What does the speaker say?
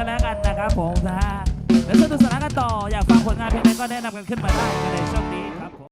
ันแล้วกันนะครับผมนะฮะแล้วสนุกสนานกันต่ออยากฟังผลงานเพลงไหนก็แนะนำกันขึ้นมาได้ในช่องนี้